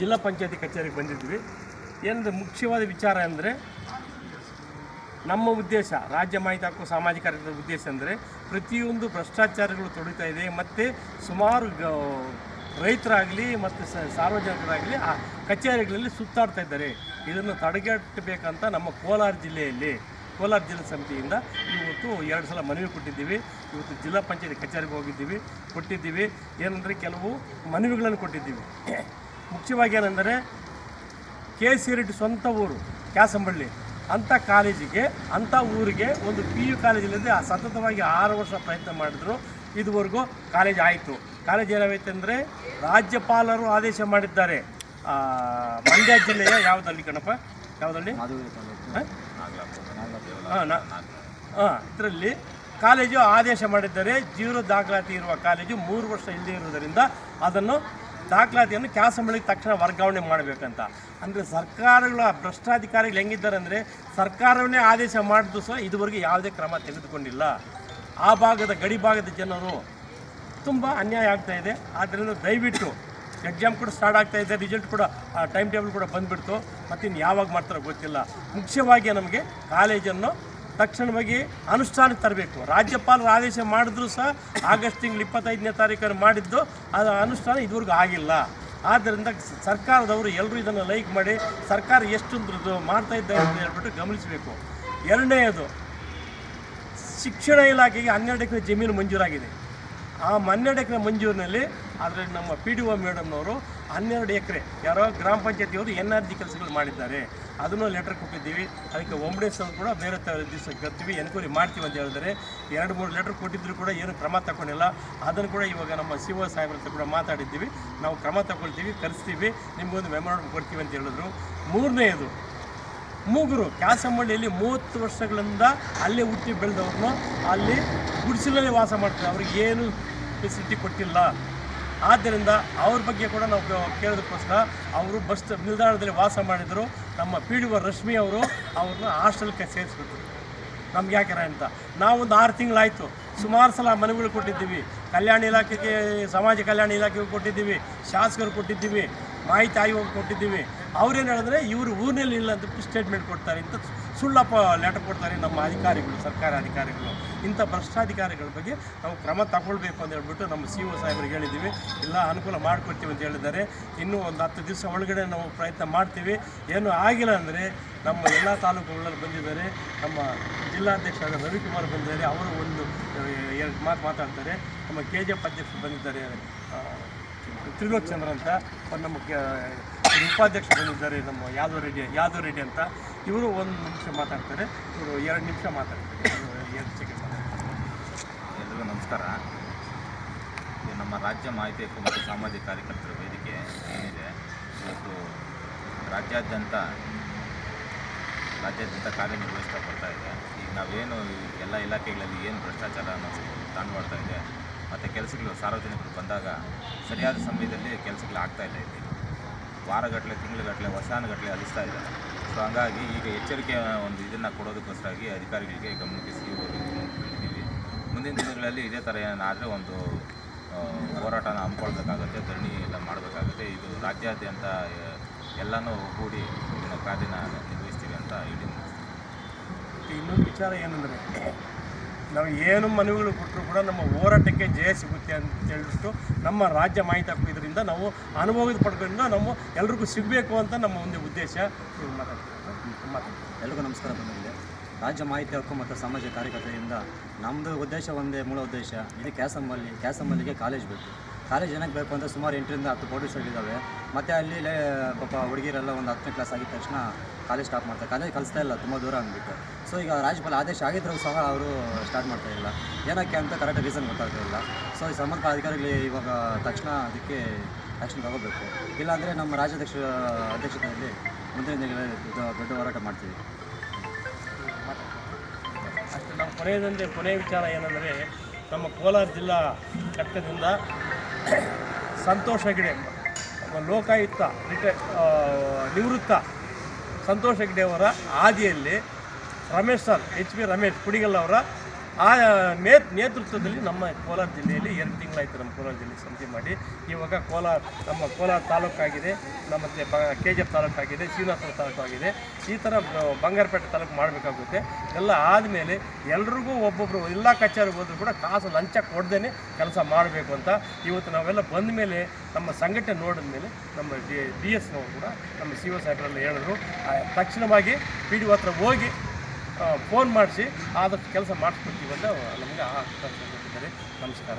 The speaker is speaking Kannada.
ಜಿಲ್ಲಾ ಪಂಚಾಯತಿ ಕಚೇರಿಗೆ ಬಂದಿದ್ವಿ. ಏನಂದರೆ ಮುಖ್ಯವಾದ ವಿಚಾರ ಅಂದರೆ ನಮ್ಮ ಉದ್ದೇಶ, ರಾಜ್ಯ ಮಾಹಿತಿ ಹಕ್ಕು ಸಾಮಾಜಿಕ ಕಾರ್ಯದ ಉದ್ದೇಶ ಅಂದರೆ ಪ್ರತಿಯೊಂದು ಭ್ರಷ್ಟಾಚಾರಗಳು ತೊಡಿತಾ ಇದೆ ಮತ್ತು ಸುಮಾರು ರೈತರಾಗಲಿ ಮತ್ತು ಸಾರ್ವಜನಿಕರಾಗಲಿ ಆ ಕಚೇರಿಗಳಲ್ಲಿ ಸುತ್ತಾಡ್ತಾ ಇದ್ದಾರೆ. ಇದನ್ನು ತಡೆಗಟ್ಟಬೇಕಂತ ನಮ್ಮ ಕೋಲಾರ ಜಿಲ್ಲೆಯಲ್ಲಿ, ಕೋಲಾರ ಜಿಲ್ಲಾ ಸಮಿತಿಯಿಂದ ಇವತ್ತು ಎರಡು ಸಲ ಮನವಿ ಕೊಟ್ಟಿದ್ದೀವಿ. ಇವತ್ತು ಜಿಲ್ಲಾ ಪಂಚಾಯತಿ ಕಚೇರಿಗೆ ಹೋಗಿದ್ದೀವಿ, ಕೊಟ್ಟಿದ್ದೀವಿ. ಏನಂದರೆ ಕೆಲವು ಮನವಿಗಳನ್ನು ಕೊಟ್ಟಿದ್ದೀವಿ. ಮುಖ್ಯವಾಗಿ ಏನೆಂದರೆ ಕೆ ಸಿ ರೆಡ್ಡಿ ಸ್ವಂತ ಊರು ಕ್ಯಾಸಂಬಳ್ಳಿ. ಅಂಥ ಕಾಲೇಜಿಗೆ ಅಂಥ ಊರಿಗೆ ಒಂದು ಪಿ ಯು ಕಾಲೇಜಿಲ್ಲದೆ ಆ ಸತತವಾಗಿ ಆರು ವರ್ಷ ಪ್ರಯತ್ನ ಮಾಡಿದ್ರು. ಇದುವರೆಗೂ ಕಾಲೇಜ್ ಆಯಿತು. ಕಾಲೇಜ್ ಏನಾಗೈತೆ ಅಂದರೆ ರಾಜ್ಯಪಾಲರು ಆದೇಶ ಮಾಡಿದ್ದಾರೆ. ಮಂಡ್ಯ ಜಿಲ್ಲೆಯ ಯಾವುದಲ್ಲಿ ಕಣಪ್ಪ? ಯಾವುದಲ್ಲಿ? ಹಾಂ? ಹಾಂ ಇದರಲ್ಲಿ ಕಾಲೇಜು ಆದೇಶ ಮಾಡಿದ್ದಾರೆ. ಜೀರೋ ದಾಖಲಾತಿ ಇರುವ ಕಾಲೇಜು ಮೂರು ವರ್ಷ ಇಲ್ಲದೆ ಇರುವುದರಿಂದ ಅದನ್ನು ದಾಖಲಾತಿಯನ್ನು ಕ್ಯಾಸಂಬಳಿಗೆ ತಕ್ಷಣ ವರ್ಗಾವಣೆ ಮಾಡಬೇಕಂತ. ಅಂದರೆ ಸರ್ಕಾರಗಳ ಭ್ರಷ್ಟಾಧಿಕಾರಿಗಳು ಹೆಂಗಿದ್ದಾರೆ ಅಂದರೆ ಸರ್ಕಾರವನ್ನೇ ಆದೇಶ ಮಾಡಿದ್ದು ಸಹ ಇದುವರೆಗೆ ಯಾವುದೇ ಕ್ರಮ ತೆಗೆದುಕೊಂಡಿಲ್ಲ. ಆ ಭಾಗದ ಗಡಿ ಭಾಗದ ಜನರು ತುಂಬ ಅನ್ಯಾಯ ಆಗ್ತಾ ಇದೆ. ಆದ್ದರಿಂದ ದಯವಿಟ್ಟು ಎಕ್ಸಾಮ್ ಕೂಡ ಸ್ಟಾರ್ಟ್ ಆಗ್ತಾ ಇದೆ. ರಿಸಲ್ಟ್ ಕೂಡ ಟೈಮ್ ಟೇಬಲ್ ಕೂಡ ಬಂದುಬಿಡ್ತು. ಮತ್ತು ಇನ್ನು ಯಾವಾಗ ಮಾಡ್ತಾರೋ ಗೊತ್ತಿಲ್ಲ. ಮುಖ್ಯವಾಗಿ ನಮಗೆ ಕಾಲೇಜನ್ನು ತಕ್ಷಣವಾಗಿ ಅನುಷ್ಠಾನಕ್ಕೆ ತರಬೇಕು. ರಾಜ್ಯಪಾಲರು ಆದೇಶ ಮಾಡಿದ್ರು ಸಹ ಆಗಸ್ಟ್ ತಿಂಗಳು ಇಪ್ಪತ್ತೈದನೇ ತಾರೀಕನ್ನು ಮಾಡಿದ್ದು, ಅದು ಅನುಷ್ಠಾನ ಇದುವರೆಗೂ ಆಗಿಲ್ಲ. ಆದ್ದರಿಂದ ಸರ್ಕಾರದವರು ಎಲ್ಲರೂ ಇದನ್ನು ಲೈಕ್ ಮಾಡಿ, ಸರ್ಕಾರ ಎಷ್ಟು ಮಾಡ್ತಾ ಇದ್ದಾರೆ ಅಂತ ಹೇಳ್ಬಿಟ್ಟು ಗಮನಿಸಬೇಕು. ಎರಡನೆಯದು, ಶಿಕ್ಷಣ ಇಲಾಖೆಗೆ ಹನ್ನೆರಡು ಎಕರೆ ಜಮೀನು ಮಂಜೂರಾಗಿದೆ. ಆ ಹನ್ನೆರಡು ಎಕರೆ ಮಂಜೂರಿನಲ್ಲಿ ಆದರೆ ನಮ್ಮ ಪಿ ಡಿ ಒ ಮೇಡಮ್ನವರು ಹನ್ನೆರಡು ಎಕರೆ, ಯಾರೋ ಗ್ರಾಮ ಪಂಚಾಯತಿಯವರು ಎನ್ ಆರ್ ಜಿ ಕೆಲಸಗಳು ಮಾಡಿದ್ದಾರೆ. ಅದನ್ನು ಲೆಟರ್ ಕೊಟ್ಟಿದ್ದೀವಿ. ಅದಕ್ಕೆ ಒಂಬಡೇಶ್ವರ ಕೂಡ ಬೇರೆ ದಿವಸ ಕರ್ತೀವಿ ಎನ್ಕ್ವೈರಿ ಮಾಡ್ತೀವಿ ಅಂತ ಹೇಳಿದರೆ ಎರಡು ಮೂರು ಲೆಟರ್ ಕೊಟ್ಟಿದ್ರು ಕೂಡ ಏನು ಕ್ರಮ ತಗೊಂಡಿಲ್ಲ. ಅದನ್ನು ಕೂಡ ಇವಾಗ ನಮ್ಮ ಸಿ ಒ ಸಾಹೇಬ್ರ ಕೂಡ ಮಾತಾಡಿದ್ದೀವಿ. ನಾವು ಕ್ರಮ ತಗೊಳ್ತೀವಿ, ಕರೆಸ್ತೀವಿ. ನಿಮಗೊಂದು ಮೆಮೊರಾಂಡಮ್ ಕೊಡ್ತೀವಿ ಅಂತ ಹೇಳಿದ್ರು. ಮೂರನೆಯದು ಮೂಗರು ಕ್ಯಾಸಂಬಳ್ಳಿಯಲ್ಲಿ ಮೂವತ್ತು ವರ್ಷಗಳಿಂದ ಅಲ್ಲೇ ಹುಟ್ಟಿ ಬೆಳೆದವ್ರನ್ನು ಅಲ್ಲಿ ಗುಡಿಸಲಲ್ಲಿ ವಾಸ ಮಾಡ್ತಾರೆ. ಅವ್ರಿಗೆ ಏನು ಫೆಸಿಲಿಟಿ ಕೊಟ್ಟಿಲ್ಲ. ಆದ್ದರಿಂದ ಅವ್ರ ಬಗ್ಗೆ ಕೂಡ ನಾವು ಕೇಳೋದಕ್ಕೋಸ್ಕರ ಅವರು ಬಸ್ ನಿಲ್ದಾಣದಲ್ಲಿ ವಾಸ ಮಾಡಿದರು. ನಮ್ಮ ಪಿ ಡಿ ಒ ರಶ್ಮಿ ಅವರು ಅವ್ರನ್ನ ಹಾಸ್ಟೆಲ್ಗೆ ಸೇರಿಸ್ಬಿಟ್ರು. ನಮ್ಗೆ ಯಾಕೆ ಅಂತ. ನಾವೊಂದು ಆರು ತಿಂಗಳಾಯಿತು. ಸುಮಾರು ಸಲ ಮನವಿಗಳು ಕೊಟ್ಟಿದ್ದೀವಿ. ಕಲ್ಯಾಣ ಇಲಾಖೆಗೆ, ಸಮಾಜ ಕಲ್ಯಾಣ ಇಲಾಖೆಗೆ ಕೊಟ್ಟಿದ್ದೀವಿ. ಶಾಸಕರು ಕೊಟ್ಟಿದ್ದೀವಿ. ಮಾಹಿತಿ ಆಯೋಗ ಕೊಟ್ಟಿದ್ದೀವಿ. ಅವ್ರೇನು ಹೇಳಿದ್ರೆ, ಇವರು ಊರಿನಲ್ಲಿ ಇಲ್ಲ ಅಂತ ಸ್ಟೇಟ್ಮೆಂಟ್ ಕೊಡ್ತಾರೆ. ಇಂಥ ಸುಳ್ಳಪ್ಪ ಲೆಟರ್ ಕೊಡ್ತಾರೆ ನಮ್ಮ ಅಧಿಕಾರಿಗಳು, ಸರ್ಕಾರ ಅಧಿಕಾರಿಗಳು. ಇಂಥ ಭ್ರಷ್ಟಾಧಿಕಾರಿಗಳ ಬಗ್ಗೆ ನಾವು ಕ್ರಮ ತಗೊಳ್ಬೇಕು ಅಂತ ಹೇಳ್ಬಿಟ್ಟು ನಮ್ಮ ಸಿ ಒ ಸಾಹೇಬರಿಗೆ ಹೇಳಿದ್ದೀವಿ. ಎಲ್ಲ ಅನುಕೂಲ ಮಾಡಿಕೊಡ್ತೀವಿ ಅಂತ ಹೇಳಿದ್ದಾರೆ. ಇನ್ನೂ ಒಂದು ಹತ್ತು ದಿವಸ ಒಳಗಡೆ ನಾವು ಪ್ರಯತ್ನ ಮಾಡ್ತೀವಿ. ಏನು ಆಗಿಲ್ಲ ಅಂದರೆ ನಮ್ಮ ಎಲ್ಲ ತಾಲೂಕುಗಳಲ್ಲಿ ಬಂದಿದ್ದಾರೆ. ನಮ್ಮ ಜಿಲ್ಲಾಧ್ಯಕ್ಷ ರವಿಕುಮಾರ್ ಬಂದಿದ್ದಾರೆ. ಅವರು ಒಂದು, ಎರಡು ಮಾತು ಮಾತಾಡ್ತಾರೆ. ನಮ್ಮ ಕೆ ಜಿ ಎಫ್ ಅಧ್ಯಕ್ಷರು ಬಂದಿದ್ದಾರೆ. ತ್ರಿಲೋಕ್ ಚಂದ್ರ ಅಂತ ಅವ್ರು ನಮ್ಮ ಉಪಾಧ್ಯಕ್ಷ ಬಂದಿದ್ದಾರೆ ನಮ್ಮ ಯಾದವ್ ರೆಡ್ಡಿ ಯಾದವ್ ರೆಡ್ಡಿ ಅಂತ ಇವರು ಒಂದು ನಿಮಿಷ ಮಾತಾಡ್ತಾರೆ, ಇವರು ಎರಡು ನಿಮಿಷ ಮಾತಾಡ್ತಾರೆ. ಎರಡು ನಮಸ್ಕಾರ. ಇದು ನಮ್ಮ ರಾಜ್ಯ ಮಾಹಿತಿ ಹಕ್ಕು ಮತ್ತು ಸಾಮಾಜಿಕ ಕಾರ್ಯಕರ್ತರ ವೇದಿಕೆ ಏನಿದೆ, ಇವತ್ತು ರಾಜ್ಯಾದ್ಯಂತ ರಾಜ್ಯಾದ್ಯಂತ ಕಾರ್ಯನಿರ್ವಹಿಸ್ತಾ ಬರ್ತಾ ಇದೆ. ಈಗ ನಾವೇನು ಎಲ್ಲ ಇಲಾಖೆಗಳಲ್ಲಿ ಏನು ಭ್ರಷ್ಟಾಚಾರ ಅನ್ನೋದು ತಾಂಡವಾಡ್ತಾ ಇದೆ ಮತ್ತು ಕೆಲಸಗಳು ಸಾರ್ವಜನಿಕರು ಬಂದಾಗ ಸರಿಯಾದ ಸಮಯದಲ್ಲಿ ಕೆಲಸಗಳು ಆಗ್ತಾ ಇಲ್ಲ ಇಲ್ಲಿ. ವಾರಗಟ್ಟಲೆ ತಿಂಗಳುಗಟ್ಟಲೆ ವರ್ಷಾನುಗಟ್ಟಲೆ ಅಲಿಸ್ತಾ ಇದ್ದಾರೆ ಸೊ ಹಂಗಾಗಿ ಈಗ ಎಚ್ಚರಿಕೆ ಒಂದು ಇದನ್ನು ಕೊಡೋದಕ್ಕೋಸ್ಕರಾಗಿ ಅಧಿಕಾರಿಗಳಿಗೆ ಗಮನಕ್ಕೆ ಸಿ ಇದ್ದೀವಿ ಮುಂದಿನ ದಿನಗಳಲ್ಲಿ ಇದೇ ಥರ ಏನಾದರೆ ಒಂದು ಹೋರಾಟನ ಹಮ್ಮಿಕೊಳ್ಬೇಕಾಗತ್ತೆ, ಧರಣಿ ಎಲ್ಲ ಮಾಡಬೇಕಾಗುತ್ತೆ. ಇದು ರಾಜ್ಯಾದ್ಯಂತ ಎಲ್ಲನೂ ಒಗ್ಗೂಡಿ ಕಾರ್ಯನ ನಿರ್ವಹಿಸ್ತೀವಿ ಅಂತ ಹೇಳಿ. ಇನ್ನೊಂದು ವಿಚಾರ ಏನಂದರೆ ನಾವು ಏನು ಮನವಿಗಳು ಕೊಟ್ಟರು ಕೂಡ ನಮ್ಮ ಹೋರಾಟಕ್ಕೆ ಜಯ ಸಿಗುತ್ತೆ ಅಂತ ಹೇಳಿಬಿಟ್ಟು ನಮ್ಮ ರಾಜ್ಯ ಮಾಹಿತಿ ಹಕ್ಕು ಇದರಿಂದ ನಾವು ಅನುಭವದ ಪಡ್ಕೊಂಡು ನಾವು ಎಲ್ರಿಗೂ ಸಿಗಬೇಕು ಅಂತ ನಮ್ಮ ಒಂದು ಉದ್ದೇಶ. ಮಾತಾಡ್ತಾರೆ? ಎಲ್ರಿಗೂ ನಮಸ್ಕಾರ ಬಂದಿದೆ ರಾಜ್ಯ ಮಾಹಿತಿ ಹಕ್ಕು ಮತ್ತು ಸಮಾಜ ಕಾರ್ಯಕರ್ತೆಯಿಂದ ನಮ್ಮದು ಉದ್ದೇಶ ಒಂದೇ, ಮೂಲ ಉದ್ದೇಶ, ಇದು ಕ್ಯಾಸಮ್ಮಲ್ಲಿ, ಕ್ಯಾಸಮ್ಮಲ್ಲಿಗೆ ಕಾಲೇಜ್ ಬೇಕು. ಕಾಲೇಜ್ ಏನಕ್ಕೆ ಬೇಕು ಅಂದರೆ ಸುಮಾರು ಎಂಟರಿಂದ ಹತ್ತು ಕೋಟೇಶ್ವರಿದ್ದಾವೆ ಮತ್ತು ಅಲ್ಲಿ ಪಾಪ ಹುಡುಗಿರೆಲ್ಲ ಒಂದು ಹತ್ತನೇ ಕ್ಲಾಸ್ ಆಗಿದ ತಕ್ಷಣ ಕಾಲೇಜ್ ಸ್ಟಾಪ್ ಮಾಡ್ತಾರೆ. ಕಾಲೇಜ್ ಕಲಿಸ್ತಾ ಇಲ್ಲ, ತುಂಬ ದೂರ ಅಂದ್ಬಿಟ್ಟು. ಸೊ ಈಗ ರಾಜ್ಯಪಾಲ ಆದೇಶ ಆಗಿದ್ದರೂ ಸಹ ಅವರು ಸ್ಟಾರ್ಟ್ ಮಾಡ್ತಾ ಇಲ್ಲ. ಏನಕ್ಕೆ ಅಂತ ಕರೆಕ್ಟ್ ರೀಸನ್ ಗೊತ್ತಾಗ್ತಾ ಇಲ್ಲ. ಸೊ ಈ ಸಂಬಂಧ ಅಧಿಕಾರಿಗಳು ಇವಾಗ ತಕ್ಷಣ ಅದಕ್ಕೆ ಆ್ಯಕ್ಷನ್ ತಗೋಬೇಕು. ಇಲ್ಲಾಂದರೆ ನಮ್ಮ ರಾಜ್ಯಾಧ್ಯಕ್ಷ, ಅಧ್ಯಕ್ಷತೆಯಲ್ಲಿ ಮುಂದಿನ ದಿನಗಳಲ್ಲಿ ದೊಡ್ಡ ಹೋರಾಟ ಮಾಡ್ತೀವಿ. ಅಷ್ಟು ನಮ್ಮ ಕೊನೆಯದಂದರೆ ಕೊನೆಯ ವಿಚಾರ ಏನಂದರೆ, ನಮ್ಮ ಕೋಲಾರ ಜಿಲ್ಲಾ ಘಟಕದಿಂದ ಸಂತೋಷ್ ಹೆಗ್ಡೆ ಲೋಕಾಯುಕ್ತ, ರಿಟೈ ನಿವೃತ್ತ ಸಂತೋಷ್ ಹೆಗ್ಡೆ ಅವರ ಹಾದಿಯಲ್ಲಿ Ramesh sir, H P Ramesh Kudigal ಅವರ ಆ ಮೇ ನೇತೃತ್ವದಲ್ಲಿ ನಮ್ಮ ಕೋಲಾರ ಜಿಲ್ಲೆಯಲ್ಲಿ ಎರಡು ತಿಂಗಳಾಯಿತು ನಮ್ಮ ಕೋಲಾರ ಜಿಲ್ಲೆ ಸಮಿತಿ ಮಾಡಿ. ಇವಾಗ ಕೋಲಾರ ನಮ್ಮ ಕೋಲಾರ ತಾಲೂಕಾಗಿದೆ. ನಮ್ಮ ಕೆ ಜಿ ಎಫ್ ತಾಲೂಕಾಗಿದೆ ಶ್ರೀನಿವಾಸಪುರ ತಾಲೂಕು ಆಗಿದೆ ಈ ಥರ ಬಂಗಾರಪೇಟೆ ತಾಲೂಕು ಮಾಡಬೇಕಾಗುತ್ತೆ. ಎಲ್ಲ ಆದಮೇಲೆ ಎಲ್ರಿಗೂ ಒಬ್ಬೊಬ್ಬರು ಎಲ್ಲ ಕಚೇರಿಗೆ ಹೋದರೂ ಕೂಡ ಕಾಸು ಲಂಚ ಕೊಡ್ದೇ ಕೆಲಸ ಮಾಡಬೇಕು ಅಂತ ಇವತ್ತು ನಾವೆಲ್ಲ ಬಂದ ಮೇಲೆ ನಮ್ಮ ಸಂಘಟನೆ ನೋಡಿದ ಮೇಲೆ ನಮ್ಮ ಡಿ ಡಿ ಎಸ್ನವರು ಕೂಡ ನಮ್ಮ ಸಿ ಒ ಸಾಹೇಬರೆಲ್ಲ ಹೇಳಿದ್ರು. ತಕ್ಷಣವಾಗಿ ಪಿ ಡಿ ಹತ್ರ ಹೋಗಿ ಫೋನ್ ಮಾಡಿಸಿ ಆದಷ್ಟು ಕೆಲಸ ಮಾಡಿಸ್ಕೊಡ್ತೀವಿ ಅಂತ ನಮಗೆ ಆ ನಮಸ್ಕಾರ.